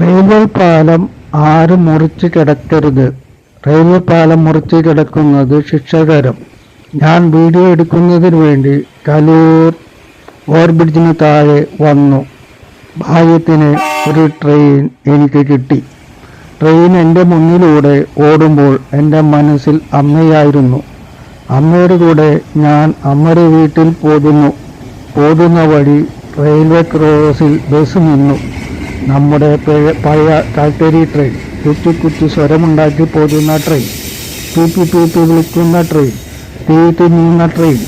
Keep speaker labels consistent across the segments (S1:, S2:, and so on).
S1: Railway പാലം ആരും മുറിച്ച് കിടക്കരുത്. റെയിൽവേ പാലം മുറിച്ച് കിടക്കുന്നത് ശിക്ഷകരം. ഞാൻ വീഡിയോ എടുക്കുന്നതിന് വേണ്ടി കലൂർ ഓവർബ്രിഡ്ജിന് താഴെ വന്നു. ഭാഗ്യത്തിന് ഒരു ട്രെയിൻ എനിക്ക് കിട്ടി. ട്രെയിൻ എന്റെ മുന്നിലൂടെ ഓടുമ്പോൾ എന്റെ മനസ്സിൽ അമ്മയായിരുന്നു. അമ്മയുടെ കൂടെ ഞാൻ അമ്മയുടെ വീട്ടിൽ പോകുന്നു. പോകുന്ന വഴി റെയിൽവേ ക്രോസിൽ ബസ് നിന്നു. നമ്മുടെ പഴയ കാൽത്തേരി ട്രെയിൻ കുത്തി കുത്തി സ്വരമുണ്ടാക്കി പോകുന്ന ട്രെയിൻ തൂപ്പി തൂപ്പി വിളിക്കുന്ന ട്രെയിൻ തീ തിന്നുന്ന ട്രെയിൻ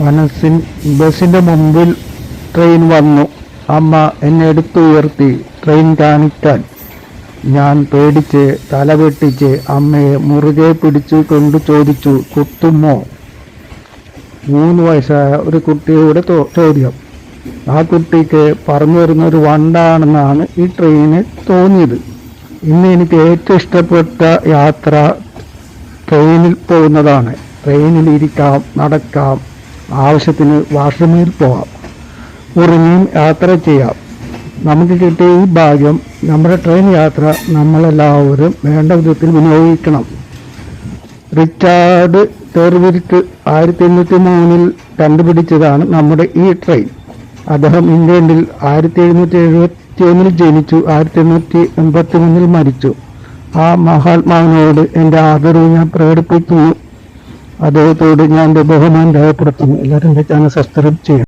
S1: മനസ്സിൻ ബസ്സിന്റെ മുമ്പിൽ ട്രെയിൻ വന്നു. അമ്മ എന്നെ എടുത്തുയർത്തി. ട്രെയിൻ കാണിക്കാൻ. ഞാൻ പേടിച്ച് തലവെട്ടിച്ച് അമ്മയെ മുറുകെ പിടിച്ചു കൊണ്ട് ചോദിച്ചു കുത്തുമോ? മൂന്ന് വയസ്സായ ഒരു കുട്ടിയുടെ ചോദ്യം. ആ കുട്ടിക്ക് പറഞ്ഞു വരുന്ന ഒരു വണ്ടാണെന്നാണ് ഈ ട്രെയിന് തോന്നിയത്. ഇന്ന് എനിക്ക് ഏറ്റവും ഇഷ്ടപ്പെട്ട യാത്ര ട്രെയിനിൽ പോകുന്നതാണ്. ട്രെയിനിൽ ഇരിക്കാം നടക്കാം ആവശ്യത്തിന് വാഷ്റൂമിൽ പോകാം ഉറങ്ങിയും യാത്ര ചെയ്യാം. നമുക്ക് കിട്ടിയ ഈ ഭാഗ്യം നമ്മുടെ ട്രെയിൻ യാത്ര നമ്മളെല്ലാവരും വേണ്ട വിധത്തിൽ വിനിയോഗിക്കണം. റിച്ചാർഡ് ടെർവിർക്ക് ആയിരത്തി എണ്ണൂറ്റി മൂന്നിൽ കണ്ടുപിടിച്ചതാണ് നമ്മുടെ ഈ ട്രെയിൻ അദ്ദേഹം ഇംഗ്ലണ്ടിൽ ആയിരത്തി എഴുന്നൂറ്റി എഴുപത്തി ഒന്നിൽ ജനിച്ചു ആയിരത്തി എണ്ണൂറ്റി എൺപത്തി മൂന്നിൽ മരിച്ചു. ആ മഹാത്മാവിനോട് എന്റെ ആദരവ് ഞാൻ പ്രകടിപ്പിക്കുന്നു. അദ്ദേഹത്തോട് ഞാൻ എന്റെ ബഹുമാനം രേഖപ്പെടുത്തുന്നു. എല്ലാവരും എന്റെ ചാനൽ സബ്സ്ക്രൈബ് ചെയ്യണം.